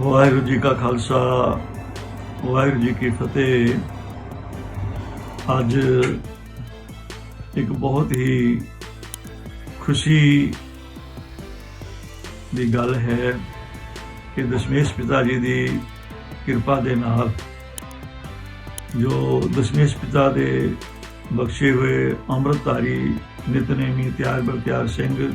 ਵਾਹਿਗੁਰੂ ਜੀ ਕਾ ਖਾਲਸਾ, ਵਾਹਿਗੁਰੂ ਜੀ ਕੀ ਫਤਿਹ। ਅੱਜ ਇੱਕ ਬਹੁਤ ਹੀ ਖੁਸ਼ੀ ਦੀ ਗੱਲ ਹੈ ਕਿ ਦਸ਼ਮੇਸ਼ ਪਿਤਾ ਜੀ ਦੀ ਕਿਰਪਾ ਦੇ ਨਾਲ ਜੋ ਦਸ਼ਮੇਸ਼ ਪਿਤਾ ਦੇ ਬਖਸ਼ੇ ਹੋਏ ਅੰਮ੍ਰਿਤਧਾਰੀ ਨਿਤਨੇਮੀ ਤਿਆਗ ਬਰਤਿਆਰ ਸਿੰਘ,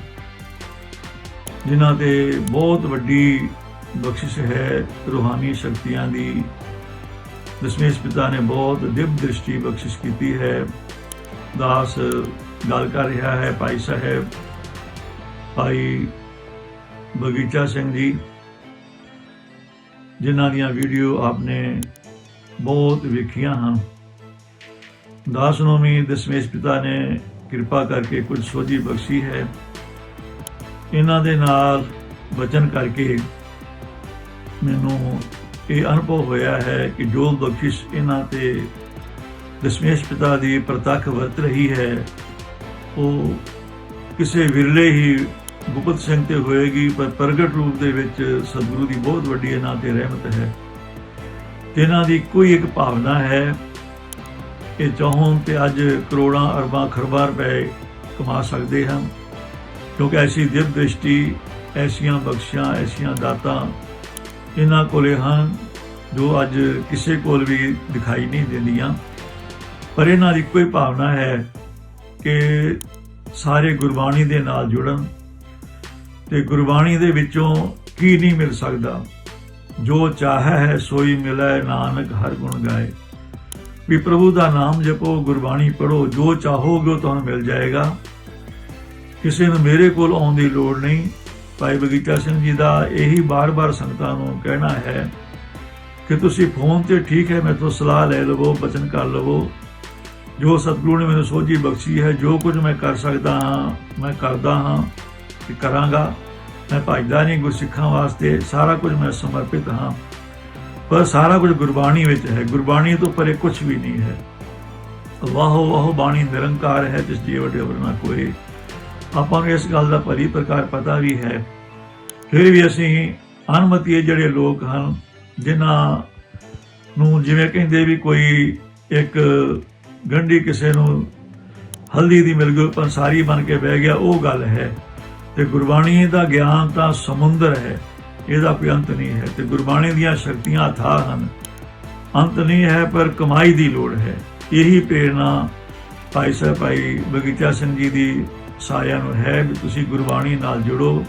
ਜਿਨ੍ਹਾਂ ਤੇ ਬਹੁਤ ਵੱਡੀ ਬਖਸ਼ਿਸ਼ ਹੈ ਰੂਹਾਨੀ ਸ਼ਕਤੀਆਂ ਦੀ। ਦਸ਼ਮੇਸ਼ ਪਿਤਾ ਨੇ ਬਹੁਤ ਦਿਵ ਦ੍ਰਿਸ਼ਟੀ ਬਖਸ਼ਿਸ਼ ਕੀਤੀ ਹੈ। ਦਾਸ ਗੱਲ ਕਰ ਰਿਹਾ ਹੈ, ਭਾਈ ਸਾਹਿਬ, ਭਾਈ ਬਗੀਚਾ ਸਿੰਘ ਜੀ, ਜਿਨ੍ਹਾਂ ਦੀਆਂ ਵੀਡੀਓ ਆਪਨੇ ਬਹੁਤ ਵੇਖੀਆਂ ਹਨ। ਦਾਸ ਨੂੰ ਵੀ ਦਸ਼ਮੇਸ਼ ਪਿਤਾ ਨੇ ਕਿਰਪਾ ਕਰਕੇ ਕੁਝ ਸੋਝੀ ਬਖਸ਼ੀ ਹੈ। ਇਹਨਾਂ ਦੇ ਨਾਲ ਵਚਨ ਕਰਕੇ ਮੈਨੂੰ ਇਹ ਅਨੁਭਵ ਹੋਇਆ ਹੈ ਕਿ ਜੋ ਬਖਸ਼ਿਸ਼ ਇਹਨਾਂ ਤੇ ਦਸ਼ਮੇਸ਼ ਪਿਤਾ ਦੀ ਪ੍ਰਤੱਖ ਵਰਤ ਰਹੀ ਹੈ, ਉਹ ਕਿਸੇ ਵਿਰਲੇ ਹੀ ਗੁਪਤ ਸਿੰਘ ਤੇ ਹੋਏਗੀ, ਪਰ ਪ੍ਰਗਟ ਰੂਪ ਦੇ ਵਿੱਚ ਸਤਿਗੁਰੂ ਦੀ ਬਹੁਤ ਵੱਡੀ ਇਹਨਾਂ ਤੇ ਰਹਿਮਤ ਹੈ। ਇਹਨਾਂ ਦੀ ਕੋਈ ਇੱਕ ਭਾਵਨਾ ਹੈ, ਇਹ ਚਾਹੋਂ ਤੇ ਅੱਜ ਕਰੋੜਾਂ ਅਰਬਾਂ ਖਰਬਾਂ ਰੁਪਏ ਕਮਾ ਸਕਦੇ ਹਨ, ਕਿਉਂਕਿ ਐਸੀ ਦਿਵ ਦ੍ਰਿਸ਼ਟੀ, ਐਸੀਆਂ ਬਖਸ਼ਾਂ ਐਸੀਆਂ ਦਾਤਾਂ ਇਹਨਾਂ ਕੋਲੇ ਹਨ ਜੋ ਅੱਜ ਕਿਸੇ ਕੋਲ ਵੀ ਦਿਖਾਈ ਨਹੀਂ ਦਿੰਦੀਆਂ। ਪਰ ਇਹਨਾਂ ਦੀ ਕੋਈ ਭਾਵਨਾ ਹੈ ਕਿ ਸਾਰੇ ਗੁਰਬਾਣੀ ਦੇ ਨਾਲ ਜੁੜਨ ਤੇ ਗੁਰਬਾਣੀ ਦੇ ਵਿੱਚੋਂ ਕੀ ਨਹੀਂ ਮਿਲ ਸਕਦਾ। ਜੋ ਚਾਹੇ ਹੈ ਸੋਈ ਮਿਲੇ, ਨਾਨਕ ਹਰ ਗੁਣ ਗਾਏ। ਵੀ ਪ੍ਰਭੂ ਦਾ ਨਾਮ ਜਪੋ, ਗੁਰਬਾਣੀ ਪੜੋ ਜੋ ਚਾਹੋਗੇ ਉਹ ਤੁਹਾਨੂੰ ਮਿਲ ਜਾਏਗਾ। ਕਿਸੇ ਨੂੰ ਮੇਰੇ ਕੋਲ ਆਉਣ ਦੀ ਲੋੜ ਨਹੀਂ। ਭਾਈ ਬਗੀਚਾ ਸਿੰਘ ਜੀ ਦਾ ਇਹੀ ਬਾਰ-ਬਾਰ ਸੰਗਤਾਂ ਨੂੰ ਕਹਿਣਾ ਹੈ ਕਿ ਤੁਸੀਂ ਫੋਨ ਤੇ ਠੀਕ ਹੈ ਮੈਥੋਂ ਸਲਾਹ ਲੈ ਲਵੋ, ਬਚਨ ਕਰ ਲਵੋ। ਜੋ ਸਤਿਗੁਰੂ ਨੇ ਮੈਨੂੰ ਸੋਝੀ ਬਖਸ਼ੀ ਹੈ, ਜੋ ਕੁਝ ਮੈਂ ਕਰ ਸਕਦਾ ਹਾਂ, ਮੈਂ ਕਰਦਾ ਹਾਂ ਤੇ ਕਰਾਂਗਾ। ਮੈਂ ਭਜਦਾ ਨਹੀਂ ਗੁਰਸਿੱਖਾਂ ਵਾਸਤੇ, ਸਾਰਾ ਕੁਝ ਮੈਂ ਸਮਰਪਿਤ ਹਾਂ। ਪਰ ਸਾਰਾ ਕੁਝ ਗੁਰਬਾਣੀ ਵਿੱਚ ਹੈ, ਗੁਰਬਾਣੀ ਤੋਂ ਪਰੇ ਕੁਝ ਵੀ ਨਹੀਂ ਹੈ। ਵਾਹੋ ਵਾਹੋ, ਬਾਣੀ ਨਿਰੰਕਾਰ ਹੈ, ਜਿਸ ਦੀ ਵਟੇ ਵਰਨਾ ਕੋਈ। ਆਪਾਂ ਨੂੰ ਇਸ ਗੱਲ ਦਾ ਭਲੀ ਪ੍ਰਕਾਰ ਪਤਾ ਵੀ ਹੈ ਫਿਰ ਵੀ ਅਸੀਂ ਅਨਮਤੀਏ ਜਿਹੜੇ ਲੋਕ ਹਨ, ਜਿਨ੍ਹਾਂ ਨੂੰ ਜਿਵੇਂ ਕਹਿੰਦੇ ਵੀ ਕੋਈ ਇੱਕ ਗੰਢੀ ਕਿਸੇ ਨੂੰ ਹਲਦੀ ਦੀ ਮਿਲ ਗਈ, ਪੰਸਾਰੀ ਬਣ ਕੇ ਬਹਿ ਗਿਆ, ਉਹ ਗੱਲ ਹੈ। ਤੇ ਗੁਰਬਾਣੀ ਦਾ ਗਿਆਨ ਤਾਂ ਸਮੁੰਦਰ ਹੈ, ਇਹਦਾ ਕੋਈ ਅੰਤ ਨਹੀਂ ਹੈ। ਤੇ ਗੁਰਬਾਣੀ ਦੀਆਂ ਸ਼ਕਤੀਆਂ ਅਥਾਹ ਹਨ। ਅੰਤ ਨਹੀਂ ਹੈ, ਪਰ ਕਮਾਈ ਦੀ ਲੋੜ ਹੈ। ਇਹੀ ਪ੍ਰੇਰਣਾ ਭਾਈ ਸਾਹਿਬ, ਭਾਈ ਬਗੀਚਾ ਸਿੰਘ ਜੀ ਦੀ ਸਾਰਿਆਂ ਨੂੰ ਹੈ ਵੀ ਤੁਸੀਂ ਗੁਰਬਾਣੀ ਨਾਲ ਜੁੜੋ।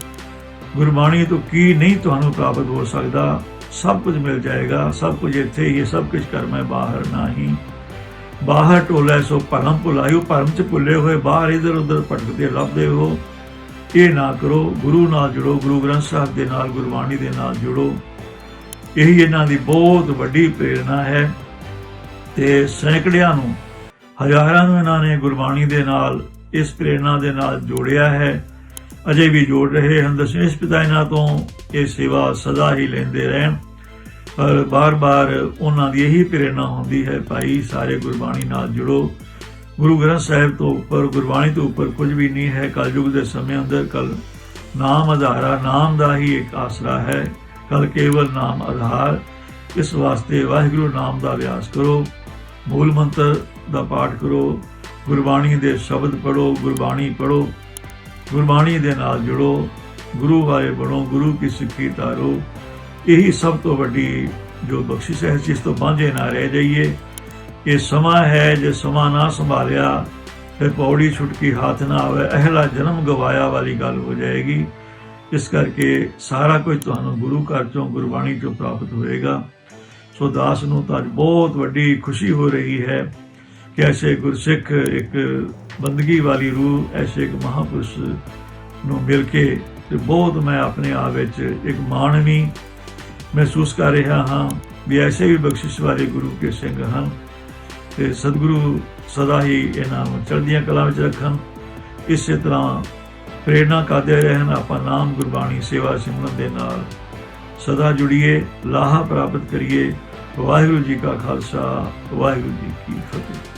ਗੁਰਬਾਣੀ ਤੋਂ ਕੀ ਨਹੀਂ ਤੁਹਾਨੂੰ ਪ੍ਰਾਪਤ ਹੋ ਸਕਦਾ, ਸਭ ਕੁਝ ਮਿਲ ਜਾਏਗਾ, ਸਭ ਕੁਝ ਇੱਥੇ ਹੀ ਹੈ, ਸਭ ਕੁਝ ਕਰ ਮੈਂ ਬਾਹਰ ਨਹੀਂ। ਬਾਹਰ ਟੋਲੇ ਸੋ ਭਰਮ ਭੁਲਾਇਓ, ਭਰਮ ਚ ਭੁੱਲੇ ਹੋਏ, ਬਾਹਰ ਇਧਰ ਉਧਰ ਭਟਕਦੇ ਲੱਭਦੇ ਹੋ। ਇਹ ਨਾ ਕਰੋ, ਗੁਰੂ ਨਾਲ ਜੁੜੋ, ਗੁਰੂ ਗ੍ਰੰਥ ਸਾਹਿਬ ਦੇ ਨਾਲ, ਗੁਰਬਾਣੀ ਦੇ ਨਾਲ ਜੁੜੋ। ਇਹੀ ਇਹਨਾਂ ਦੀ ਬਹੁਤ ਵੱਡੀ ਪ੍ਰੇਰਣਾ ਹੈ ਤੇ ਸੈਂਕੜਿਆਂ ਨੂੰ, ਹਜ਼ਾਰਾਂ ਨੂੰ ਇਹਨਾਂ ਨੇ ਗੁਰਬਾਣੀ ਦੇ ਨਾਲ, ਇਸ ਪ੍ਰੇਰਣਾ ਦੇ ਨਾਲ ਜੋੜਿਆ ਹੈ। ਅਜੇ ਵੀ ਜੋੜ ਰਹੇ ਹਨ। ਦਸ਼ਮੇਸ਼ ਪਿਤਾ ਇਹਨਾਂ ਤੋਂ ਇਹ ਸੇਵਾ ਸਦਾ ਹੀ ਲੈਂਦੇ ਰਹਿਣ। ਪਰ ਬਾਰ-ਬਾਰ ਉਹਨਾਂ ਦੀ ਇਹੀ ਪ੍ਰੇਰਣਾ ਹੁੰਦੀ ਹੈ, ਭਾਈ, ਸਾਰੇ ਗੁਰਬਾਣੀ ਨਾਲ ਜੁੜੋ। ਗੁਰੂ ਗ੍ਰੰਥ ਸਾਹਿਬ ਤੋਂ ਉੱਪਰ, ਗੁਰਬਾਣੀ ਤੋਂ ਉੱਪਰ ਕੁਝ ਵੀ ਨਹੀਂ ਹੈ। ਕਲਯੁਗ ਦੇ ਸਮੇਂ ਅੰਦਰ ਕਲ ਨਾਮ ਆਧਾਰਾ, ਨਾਮ ਦਾ ਹੀ ਇੱਕ ਆਸਰਾ ਹੈ। ਕਲ ਕੇਵਲ ਨਾਮ ਆਧਾਰ। ਇਸ ਵਾਸਤੇ ਵਾਹਿਗੁਰੂ ਨਾਮ ਦਾ ਅਭਿਆਸ ਕਰੋ। ਮੂਲ ਮੰਤਰ ਦਾ ਪਾਠ ਕਰੋ। ਗੁਰਬਾਣੀ ਦੇ ਸ਼ਬਦ ਪੜੋ ਗੁਰਬਾਣੀ ਪੜੋ ਗੁਰਬਾਣੀ ਦੇ ਨਾਲ ਜੁੜੋ, ਗੁਰੂ ਵਾਲੇ ਬਣੋ, ਗੁਰੂ ਕੀ ਸਿੱਖੀ ਤਾਰੋ। ਇਹੀ ਸਭ ਤੋਂ ਵੱਡੀ ਜੋ ਬਖਸ਼ਿਸ਼ ਹੈ, ਜਿਸ ਤੋਂ ਬਾਂਝੇ ਨਾ ਰਹਿ ਜਾਈਏ। ਇਹ ਸਮਾਂ ਹੈ, ਜੇ ਸਮਾਂ ਨਾ ਸੰਭਾਲਿਆ, ਫਿਰ ਪੌੜੀ ਛੁਟਕੀ ਹੱਥ ਨਾ ਆਵੇ, ਅਹਿਲਾ ਜਨਮ ਗਵਾਇਆ ਵਾਲੀ ਗੱਲ ਹੋ ਜਾਏਗੀ। ਇਸ ਕਰਕੇ ਸਾਰਾ ਕੁਝ ਤੁਹਾਨੂੰ ਗੁਰੂ ਘਰ ਚੋਂ, ਗੁਰਬਾਣੀ ਚੋਂ ਪ੍ਰਾਪਤ ਹੋਏਗਾ। ਸੋ ਦਾਸ ਨੂੰ ਤਾਂ ਅੱਜ ਬਹੁਤ ਵੱਡੀ ਖੁਸ਼ੀ ਹੋ ਰਹੀ ਹੈ। ਕਿ ਐਸੇ ਗੁਰਸਿੱਖ, ਇੱਕ ਬੰਦਗੀ ਵਾਲੀ ਰੂਹ, ਐਸੇ ਇੱਕ ਮਹਾਪੁਰਸ਼ ਨੂੰ ਮਿਲ ਕੇ ਤੇ ਬਹੁਤ ਮੈਂ ਆਪਣੇ ਆਪ ਵਿੱਚ ਇੱਕ ਮਾਣ ਵੀ ਮਹਿਸੂਸ ਕਰ ਰਿਹਾ ਹਾਂ ਵੀ ਐਸੇ ਵੀ ਬਖਸ਼ਿਸ਼ ਵਾਲੇ ਗੁਰੂ ਕੇ ਸਿੰਘ ਹਨ ਤੇ ਸਤਿਗੁਰੂ ਸਦਾ ਹੀ ਇਹਨਾਂ ਨੂੰ ਚੜ੍ਹਦੀਆਂ ਕਲਾ ਵਿੱਚ ਰੱਖਣ। ਇਸੇ ਤਰ੍ਹਾਂ ਪ੍ਰੇਰਣਾ ਕਰਦੇ ਰਹਿਣ ਆਪਾਂ ਨਾਮ ਗੁਰਬਾਣੀ ਸੇਵਾ ਸਿਮਰਨ ਦੇ ਨਾਲ। ਸਦਾ ਜੁੜੀਏ, ਲਾਹਾ ਪ੍ਰਾਪਤ ਕਰੀਏ। ਵਾਹਿਗੁਰੂ ਜੀ ਕਾ ਖਾਲਸਾ, ਵਾਹਿਗੁਰੂ ਜੀ ਕੀ ਫਤਿਹ।